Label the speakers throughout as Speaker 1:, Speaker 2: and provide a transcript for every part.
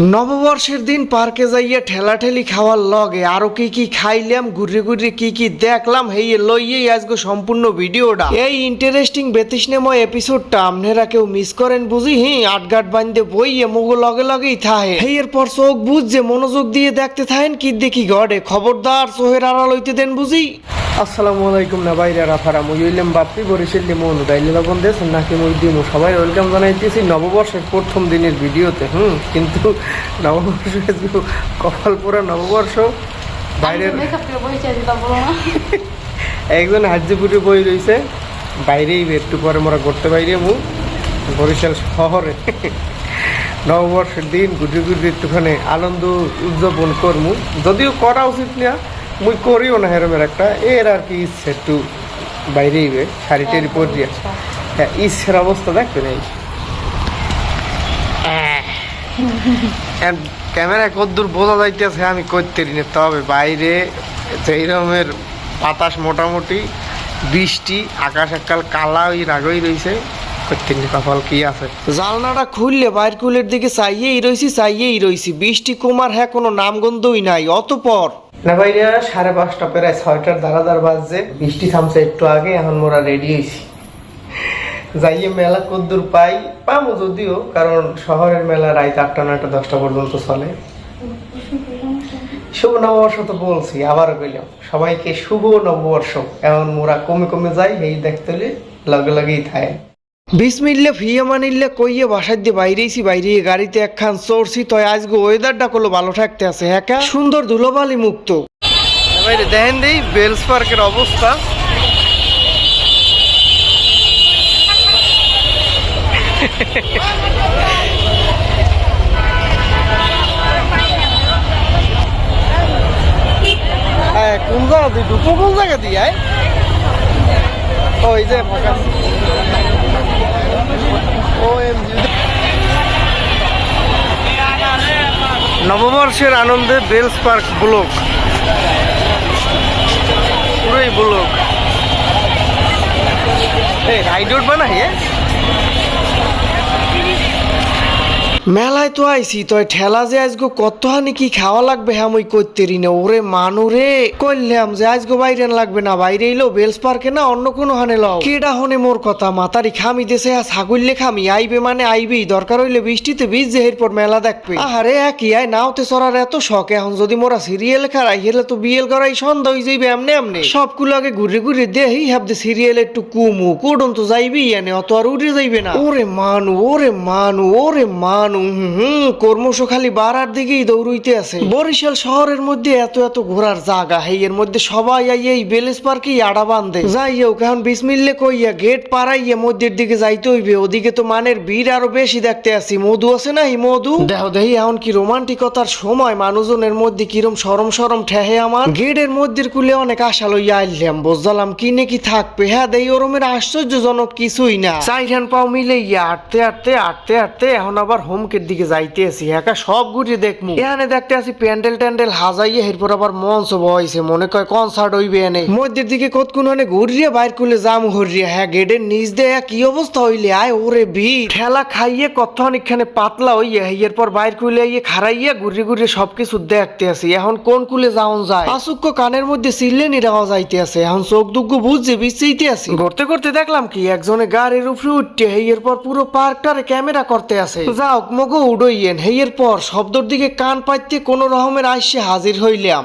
Speaker 1: নববর্ষের দিন পার্কে যাইয়া ঠেলাঠেলি খাওয়ার লগে আরও কি কি খাইলাম, ঘুরে ঘুরে কি কি দেখলাম হেয়ে লইয়েই আজকে সম্পূর্ণ ভিডিওটা। এই ইন্টারেস্টিং বেতিসনেময় এপিসোডটা আপনারা কেউ মিস করেন বুঝি, হি আটগাট বান্ধে বইয়ে মুগো লগে লগেই থাহে। হেয়ের পর চোখ বুঝছে মনোযোগ দিয়ে দেখতে থাকেন কি দেখি গড়ে। খবরদার চোহের আড়াল হইতে দেন বুঝি? আসসালামু আলাইকুম না বাইরে রাফারা মুই হইলাম বাপ্পি বরিশাল লিমু অনুদাইলে লবণ দেশ নাকি মুই দিমু? সবাই ওয়েলকাম জানাইতেছি নববর্ষের প্রথম দিনের ভিডিওতে হুম কিন্তু নববর্ষ কপাল পুরা নববর্ষ। বাইরের একজন হাজিপুরে বই রইছে বাইরেই একটু পরে মোরা করতে বাইরে মু বরিশাল শহরে। নববর্ষের দিন গুজু গুজু একটুখানি আনন্দ উদযাপন করমু। যদিও করা উচিত না মুই করিও না হেরমের একটা। এর আর কি ইচ্ছে একটু বাইরেই বে শাড়ি টাড়ি পরিয়া হ্যাঁ ইচ্ছের অবস্থা দেখবেন এই। ক্যামেরা কদ্দূর বোঝা যাইতেছে আমি করতে না। তবে বাইরে যেই রকমের বাতাস মোটামুটি বৃষ্টি আকাশ এককাল কালা ওই রাগই রয়েছে করতে নি কপাল কি আছে। জালনাটা খুললে বাইর কুলের দিকে চাইয়েই রইছি চাইয়েই রইছি। বৃষ্টি কুমার হ্যাঁ কোনো নামগন্ধই নাই অতপর না ভাইরা সাড়ে পাঁচটা প্রায় ছয়টার দাঁড়া দাঁড় বাজছে। বৃষ্টি থামছে একটু আগে, এখন মোরা রেডি হয়েছি যাইয়ে মেলা কদ্দূর পাই পাবো যদিও, কারণ শহরের মেলা রাত আটটা, নয়টা, দশটা পর্যন্ত চলে। শুভ নববর্ষ তো বলছি, আবারও কইলাম, সবাইকে শুভ নববর্ষ। এমন মোরা কমে কমে যাই, এই দেখতে লগে লগেই থাকে বিসমিল্লা ফিয়া মানিল্লা কইয়ে বাসার দিয়ে বাইরেছি বাইরে গাড়িতে একখান চড়ছি, তয় আজকে ওয়েদারটা করল ভালো থাকতে আছে হ্যাঁ সুন্দর ধুলোবালি মুক্ত। দেখেন দেই, বেলস পার্কের অবস্থা। কোন জায়গা দিয়ে ঢুকবো? কোন জায়গা দিয়ে ওই যে ফাঁকা নববর্ষের আনন্দে বেলস পার্ক ব্লক। পুরোই ব্লক। এই রাইড উঠবে না হে মেলায় তো আইছি, তয় ঠেলা যে আজগো কতহানি কি খাওয়া লাগবে হ্যাঁ মই করতে রি না ওরে মানু রে, কইলাম যে আজগো বাইরে লাগবে না, বাইরে এলো, বেলস পার্কে না অন্য কোনো হানে লও। কেডা হনে মোর কথা, মাতারি খামি দেশে আর ছাগললে খামি, আইবে মানে আইবেই, দরকার হইলে বৃষ্টিতে বীজ যে এরপর মেলা দেখবে। আহারে, একই, আয় নাওতে চড়ার এত শখ, এখন যদি মোরা সিরিয়াল খারাই হেলে তো বিয়েল করাই সন্ধ্যা হয়ে যাইবে এমনি এমনি। সবগুলো আগে ঘুরে ঘুরে দেহি হাবদে সিরিয়াল একটু কুমু কোডন তো যাইবি এনে, অত আর উড়ে যাইবে না। ওরে মানু ওরে মানু ওরে মানু। হুম কর্মশ খালি বাড়ার দিকেই দৌড়ইতে আছে। বরিশাল শহরের মধ্যে এত এত ঘোরার জায়গা এর মধ্যে সবাই আই এই বেলেস পার্কেই আড়া বান্ধে যাই হোক বিসমিল্লে কইয়া গেট মধ্যের দিকে যাইতে হইবে, ওদিকে তো মানের ভিড় আরও বেশি দেখতে আসি মধু আছে না মধু? কি রোমান্টিকতার সময়, মানুষজনের মধ্যে কিরম সরম সরম ঠেহে আমার। গেটের মধ্যে কুলে অনেক আশা লইয়া আইলাম, বুঝলাম কি নাকি থাকবে। হ্যাঁ দেই, ওরমের আশ্চর্যজনক কিছুই না। চাইরান পাও মিলে ইয়া আটতে আটতে আটতে আটতে, এখন আবার হোমকের দিকে যাইতে আছি একা সব ঘুরে দেখমু। এখানে দেখতে আছি প্যান্ডেল ট্যান্ডেল হাজাইয়ে, এরপর আবার মঞ্চ বয়ছে মনে কয় কনসার্ট হইবে এনে। মধ্যের দিকে কতক্ষণ মানে ঘুরিয়ে বাইর করলে জাম হরিয়ে হ্যাঁ গেটের নিচ দিয়ে কি অবস্থা হইলে, আয় ওরে ভিড় ঠেলা খাইয়ে কত অনেকখানে পাতলা হইয়া এরপর বাইর করলে ইয়ে খারাইয়া ঘুরে ঘুরে সবকিছু দেখতে আছি। এখন কোন কুলে যাওন যায়? আসুক্য কানের মধ্যে সিললে নিরাওয়া যাইতে আছে, এখন চোখ দুগ্গ বুঝছে বিচ্ছিতে আছি। ঘুরতে করতে দেখলাম কি, একজনে গাড়ির উপরে উঠতে হেয়ের পর পুরো পার্কটারে ক্যামেরা করতে আছে। যাও মগো উড়ইয়েন। হেয়ের পর শব্দর দিকে কান পাইতে কোনো রহমের আইসে হাজির হইলাম।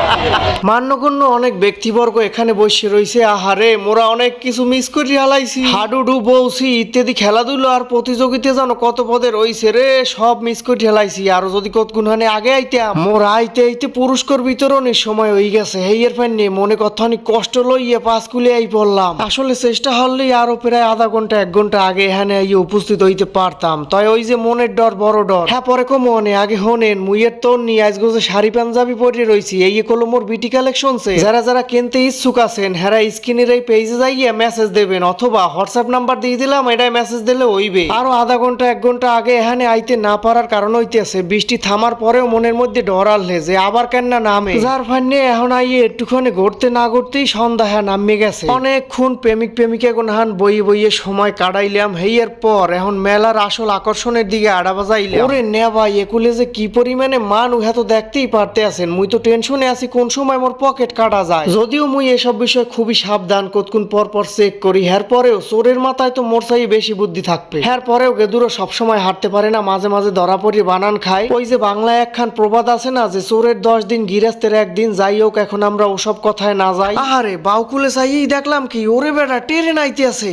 Speaker 1: মান্যগণ্য অনেক ব্যক্তিবর্গ এখানে বসে রয়েছে আহারে, মোরা অনেক কিছু মিস করি হালাইছি। হাডুডু বৌসি ইত্যাদি খেলাধুলো আর প্রতিযোগিতা জানো কত পদে রয়েছে রে, সব মিস করে হেলাইছি। আর যদি কতগুনহানে আগে আইতাম। মোর আইতে আইতে পুরস্কার বিতরণের সময় হয়ে গেছে। হেইয়ের ফ্যান নিয়ে মনে কথানি কষ্ট লইয়ে পাস কুলে আই পড়লাম। আসলে চেষ্টা হলেই আরও প্রায় আধা ঘণ্টা, এক ঘণ্টা আগে এখানে আইয়ে উপস্থিত হইতে পারতাম। তাই ওই যে মনের ডর, বড় ডর। হ্যাঁ পরে কো মনে আগে হনেন। মুইয়ের তোর নিয়ে আজকে যে শাড়ি, পাঞ্জাবি পরে রইছি। এই কলো মোর বিটি কালেকশনসে যারা যারা কিনতে ইচ্ছুক আছেন, হেরা স্ক্রিনের এই পেজে যাইয়ে মেসেজ দেবেন অথবা হোয়াটসঅ্যাপ নাম্বার দিয়ে দিলাম, এটাই মেসেজ দিলে হইবে। আরও আধা ঘণ্টা, এক ঘণ্টা আগে এখানে আইতে না পারার কারণ হইতেছে, বৃষ্টি থামার পরেও মনের মধ্যে ডর আনলে যে আবার কেন না নামে। যার ফান্নে এখন আইয়ে একটুখানি ঘুরতে না ঘুরতেই সন্ধ্যা হ্যাঁ নামে গেছে। অনেকক্ষণ প্রেমিক প্রেমিকা এখন হান বইয়ে বইয়ে সময় কাটাইলাম, হেইয়ের পর এখন মেলার আসল আকর্ষণের দিকে আড়া বাজাইলাম। ওরে নে ভাই একুলে যে কি পরিমাণে মান উহা তো দেখতেই পারতে আছেন, মুই তো টেনশনে আছি কোন সময় মোর পকেট কাটা যায়। যদিও মুই এসব বিষয়ে খুবই সাবধান, কতক্ষণ পর পর চেক করি। হ্যার পরেও চোরের মাথায় তো মোর চাই বেশি বুদ্ধি থাকবে। হ্যার পরেও গেদুরো সবসময় হাঁটতে পারে না, মাঝে মাঝে ধরা পড়ি, বানান খায়। ওই যে বাংলায় একখান প্রবাদ আছে না, যে চোরের দশ দিন গিরাস্তের একদিন যাই হোক, এখন আমরা ওসব কথায় না যাই। আহারে, বাউকুলে চাইয়েই দেখলাম কি, ওরে বেটা, টেরে নাইতে আছে।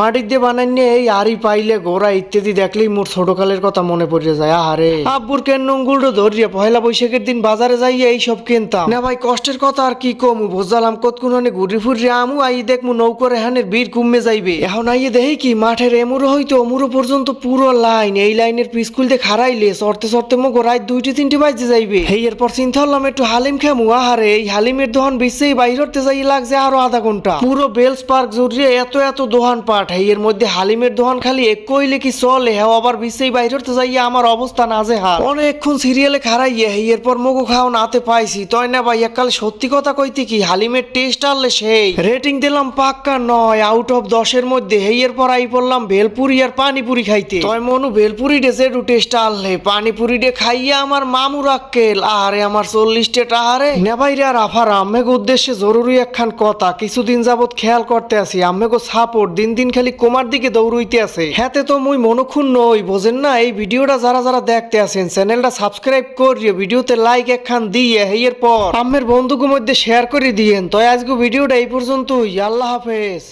Speaker 1: মাটির দিয়ে বানাইনি এই আরি পাইলে গোড়া ইত্যাদি দেখলেই মোর ছোটকালের কথা মনে পড়ে যায়। আহারে। আব্বুর কেন নঙ্গুলটো ধরিয়ে পয়লা বৈশাখের দিন বাজারে যাইয়ে এই সব কিনতাম। না ভাই, কষ্টের কথা আর কি কমু? বুঝলাম কতক্ষণ হনে ঘুরি ফুরি আমু, আই দেখমু নৌকরে হানের বীর কমে যাইবে। এখন আইয়ে দেখি কি মাঠের এমুরো হইতো অমুরো পর্যন্ত পুরো লাইন। এই লাইনের পিস্কুল দিয়ে খারাইলে চড়তে চড়তে মো রাত দুইটি তিনটি বাজে যাইবে। এই এরপর চিন্তা হলাম একটু হালিম খামু। আহারে, এই হালিমের দোহান বিশ্বেই বাইর হতে যাই লাগছে আরও আধা ঘণ্টা। পুরো বেলস পার্ক জুড়ে এত এত দোহান পাট এই এর মধ্যে হালিমের দোহান খালি এক কইলে কি চলে হ্যাঁ আবার বিশ্বেই বাইর হতে যাইয়া আমার অবস্থা না যে হাল অনেকক্ষণ সিরিয়ালে খারাইয়ে এই এরপর মগু খাও নাতে পাইছি, তয় না ভাই একাল সত্যি কথা কইতে কি, হালিমের টেস্ট আনলে সেই। রেটিং দিলাম পাক্কা নয় আউট অফ দশের মধ্যে এই এরপর আই পড়লাম ভেলপুরি আর পানিপুরি খাইতে। তয় মনু, ভেলপুরি ডে যেটু টেস্ট আনলে পানিপুরি ডে খাইয়া আমার মামু রাক্কেল আরে আমার চল্লিশটে টাহারে। নেবাইরে আর আফার, আম্মেগো উদ্দেশ্যে জরুরি একখান কথা, কিছুদিন যাবত খেয়াল করতে আছি আম্মেগো সাপোর্ট দিন দিন খালি কোমার দিকে দৌড়ইতে আছে। হ্যাঁ তো মুই মনক্ষুণ নই, বোঝেন না? এই ভিডিওটা যারা যারা দেখতে আছেন, চ্যানেলটা সাবস্ক্রাইব করিয়ে ভিডিওতে লাইক একখান দিয়ে হেয়ের পর। আমের বন্ধুকে মধ্যে শেয়ার করে দিয়েন। তো আজকে ভিডিওটা এই পর্যন্তই। আল্লাহ হাফেজ।